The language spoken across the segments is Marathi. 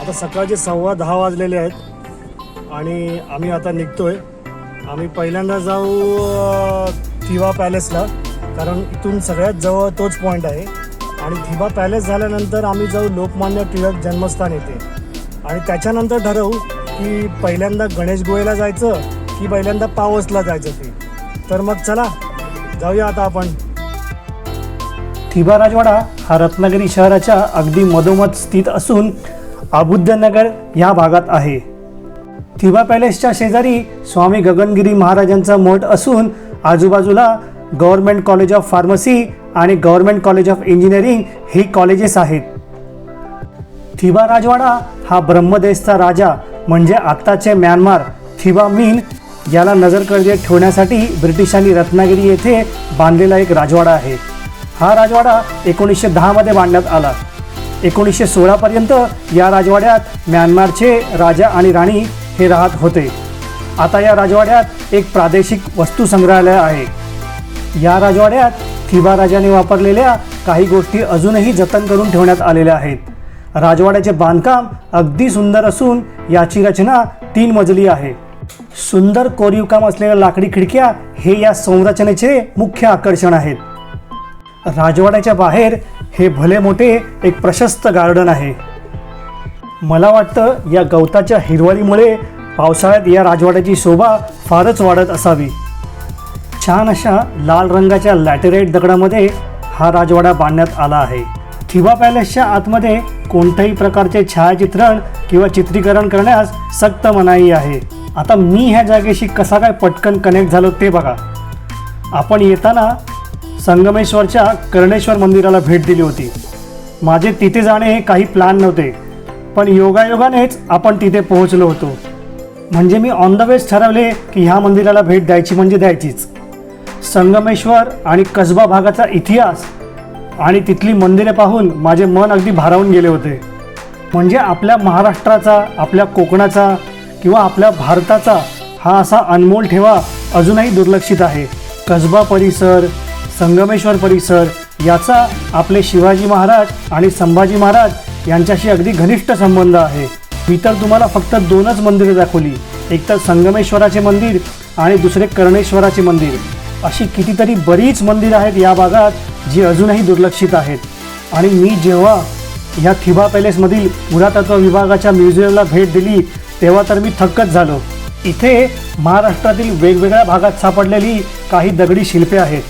आता सकाळचे सव्वा दहा वाजलेले आहेत आणि आम्ही आता निघतोय. आम्ही पहिल्यांदा जाऊ थिवा पॅलेसला कारण इथून सगळ्यात जवळ तोच पॉईंट आहे. आणि थिबा पॅलेस झाल्यानंतर आम्ही जाऊ लोकमान्य टिळक जन्मस्थान येते आणि त्याच्यानंतर ठरवू की पहिल्यांदा गणेश गोयला जायचं की पहिल्यांदा पावसला जायचं ते. तर मग चला जाऊया आता आपण. थिबा राजवाडा हा रत्नागिरी शहराच्या अगदी मधोमध स्थित असून अबुद्धनगर या भागात आहे. थिबा पॅलेसच्या शेजारी स्वामी गगनगिरी महाराजांचा मठ असून आजूबाजूला गव्हर्नमेंट कॉलेज ऑफ फार्मसी आणि गव्हर्नमेंट कॉलेज ऑफ इंजिनिअरिंग ही कॉलेजेस आहेत. थिबा राजवाडा हा ब्रह्मदेशचा राजा म्हणजे आत्ताचे म्यानमार थिबा मीन याला नजरकर्देत ठेवण्यासाठी ब्रिटिशांनी रत्नागिरी येथे बांधलेला एक राजवाडा आहे. हा राजवाडा एकोणीसशे दहामध्ये बांधण्यात आला. एकोणीसशे सोळापर्यंत या राजवाड्यात म्यानमारचे राजा आणि राणी हे राहत होते. आता या राजवाड्यात एक प्रादेशिक वस्तू संग्रहालय आहे. या राजवाड्यात थिबा राजाने वापरलेल्या काही गोष्टी अजूनही जतन करून ठेवण्यात आलेल्या आहेत. राजवाड्याचे बांधकाम अगदी सुंदर असून याची रचना तीन मजली आहे. सुंदर कोरीव काम असलेल्या लाकडी खिडक्या हे या संरचनेचे मुख्य आकर्षण आहेत. राजवाड्याच्या बाहेर हे भले मोठे एक प्रशस्त गार्डन आहे. मला वाटतं या गवताच्या हिरवळीमुळे पावसाळ्यात या राजवाड्याची शोभा फारच वाढत असावी. छान अशा लाल रंगाच्या लॅटेराईट दगडामध्ये हा राजवाडा बांधण्यात आला आहे. थिबा पॅलेसच्या आतमध्ये कोणत्याही प्रकारचे छायाचित्रण किंवा चित्रीकरण करण्यास सक्त मनाई आहे. आता मी ह्या जागेशी कसा काय पटकन कनेक्ट झालो ते बघा. आपण येताना संगमेश्वरच्या कर्णेश्वर मंदिराला भेट दिली होती. माझे तिथे जाणे हे काही प्लॅन नव्हते पण योगायोगानेच आपण तिथे पोहोचलो होतो. म्हणजे मी ऑन द वेज ठरवले की ह्या मंदिराला भेट द्यायची म्हणजे द्यायचीच. संगमेश्वर आणि कसबा भागाचा इतिहास आणि तिथली मंदिरे पाहून माझे मन अगदी भारावून गेले होते. म्हणजे आपल्या महाराष्ट्राचा आपल्या कोकणाचा किंवा आपल्या भारताचा हा असा अनमोल ठेवा अजूनही दुर्लक्षित आहे. कसबा परिसर संगमेश्वर परिसर याचा आपले शिवाजी महाराज आणि संभाजी महाराज यांच्याशी अगदी घनिष्ठ संबंध आहे. मी तर तुम्हाला फक्त दोनच मंदिरे दाखवली. एक तर संगमेश्वराचे मंदिर आणि दुसरे कर्णेश्वराचे मंदिर. अशी कितीतरी बरीच मंदिरं आहेत या भागात जी अजूनही दुर्लक्षित आहेत. आणि मी जेव्हा ह्या थिबा पॅलेसमधील पुरातत्व विभागाच्या म्युझियमला भेट दिली तेव्हा तर मी थक्कच झालो. इथे महाराष्ट्रातील वेगवेगळ्या भागात सापडलेली काही दगडी शिल्पे आहेत.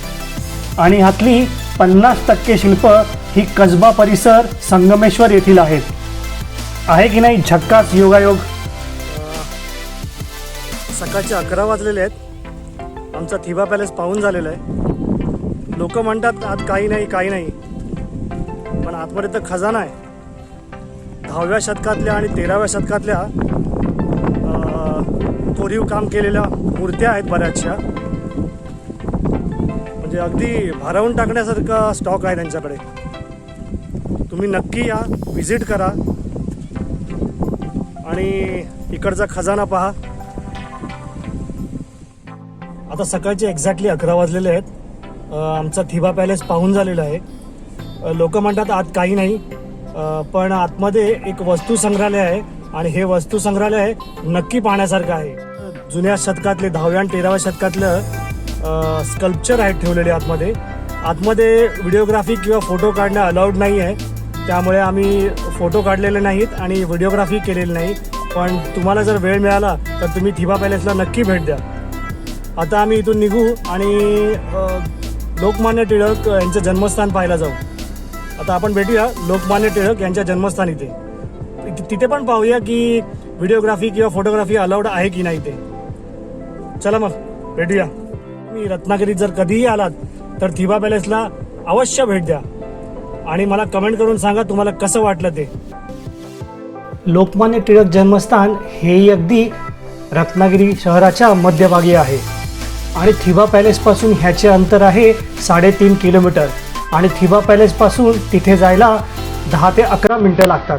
आणि ह्यातली पन्नास टक्के शिल्प ही कसबा परिसर संगमेश्वर येथील आहेत. आहे की नाही झक्कास योगायोग? सकाळचे अकरा वाजलेले आहेत. आमचा थिबा पॅलेस पाहून झालेला आहे. लोक म्हणतात आत काही नाही काही नाही. पण आतमध्ये तर खजाना आहे. दहाव्या शतकातल्या आणि तेराव्या शतकातल्या कोरीव काम केलेल्या मूर्त्या आहेत बऱ्याचशा. म्हणजे अगदी भारावून टाकण्यासारखा स्टॉक आहे त्यांच्याकडे. तुम्ही नक्की या व्हिजिट करा. आणि इकडचा खजाना पहा. आता सकाळचे एक्झॅक्टली अकरा वाजलेले आहेत. आमचा थिबा पॅलेस पाहून झालेला आहे. लोक म्हणतात आत काही नाही. पण आतमध्ये एक वस्तू संग्रहालय आहे आणि हे वस्तू संग्रहालय नक्की पाहण्यासारखं आहे. जुन्या शतकातले दहाव्या आणि तेराव्या शतकातलं स्कल्पचर आहेत ठेवलेले आतमध्ये. आतमध्ये व्हिडिओग्राफी किंवा फोटो काढणं अलाउड नाही आहे. त्यामुळे आम्ही फोटो काढलेले नाहीत आणि व्हिडिओग्राफी केलेली नाही. पण तुम्हाला जर वेळ मिळाला तर तुम्ही थिबा पॅलेसला नक्की भेट द्या. आता आम्ही इथून निघू आणि लोकमान्य टिळक यांचं जन्मस्थान पाहायला जाऊ. आता आपण भेटूया लोकमान्य टिळक यांच्या जन्मस्थान इथे. तिथे पण पाहूया की व्हिडिओग्राफी किंवा फोटोग्राफी अलाउड आहे की नाही ते चला मग भेटूया. तुम्ही रत्नागिरीत जर कधीही आलात तर थिबा पॅलेसला अवश्य भेट द्या. आणि मला कमेंट करून सांगा तुम्हाला कसं वाटलं ते. लोकमान्य टिळक जन्मस्थान हेही अगदी रत्नागिरी शहराच्या मध्यभागी आहे. आणि थिबा पॅलेसपासून ह्याचे अंतर आहे साडेतीन किलोमीटर. आणि थिबा पॅलेसपासून तिथे जायला दहा ते अकरा मिनटं लागतात.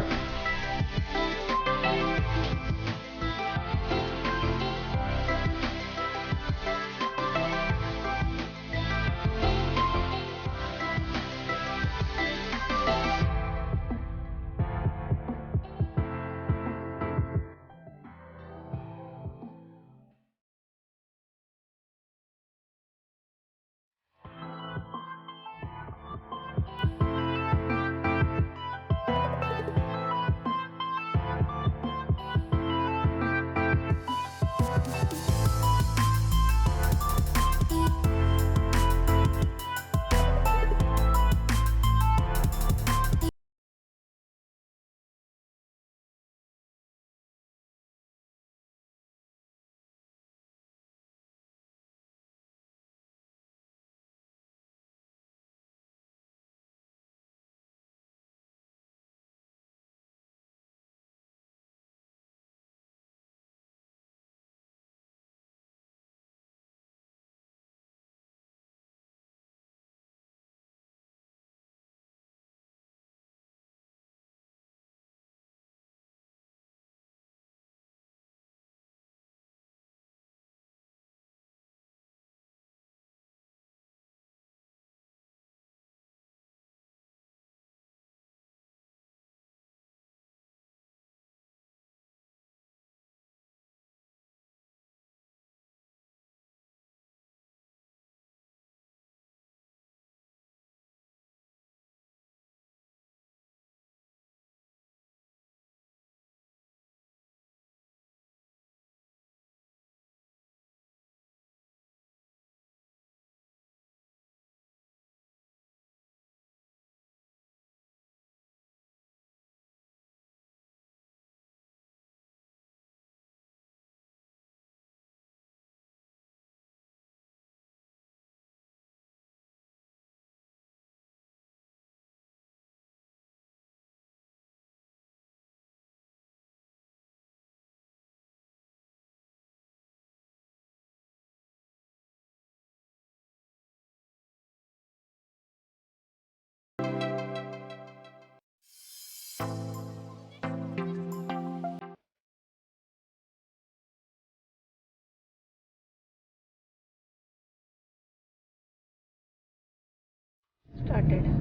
Disconnected.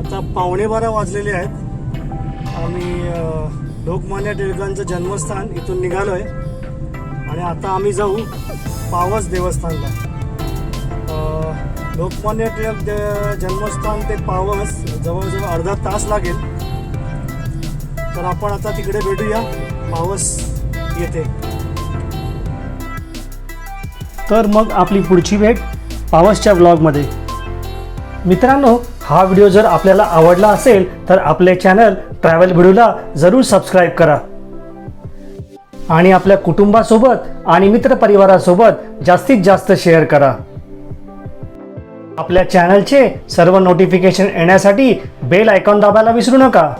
आता पावणे बारा वाजलेले आहेत. आम्ही लोकमान्य टिळकांचं जन्मस्थान इथून निघालो आहे आणि आता आम्ही जाऊ पावस देवस्थानला. लोकमान्य टिळक जन्मस्थान ते पावस जवळजवळ अर्धा तास लागेल. तर आपण आता तिकडे भेटूया. पावस येते. तर मग आपली पुढची भेट पावसच्या ब्लॉगमध्ये मित्रांनो हा व्हिडिओ जर आपल्याला आवडला असेल तर आपले चॅनल ट्रॅव्हल व्हिडिओला जरूर सबस्क्राईब करा. आणि आपल्या कुटुंबासोबत आणि मित्रपरिवारासोबत जास्तीत जास्त शेअर करा. आपल्या चॅनलचे सर्व नोटिफिकेशन येण्यासाठी बेल आयकॉन दाबायला विसरू नका.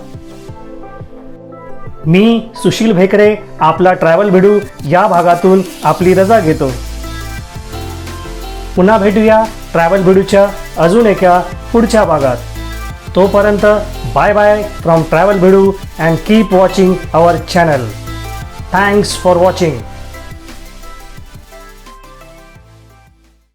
मी सुशील भेकरे आपला ट्रॅव्हल भिडू या भागातून आपली रजा घेतो. पुन्हा भेटूया ट्रॅव्हल भिडूच्या अजून एका पुढच्या भागात. तोपर्यंत bye bye from travel Bhidu and keep watching our channel thanks for watching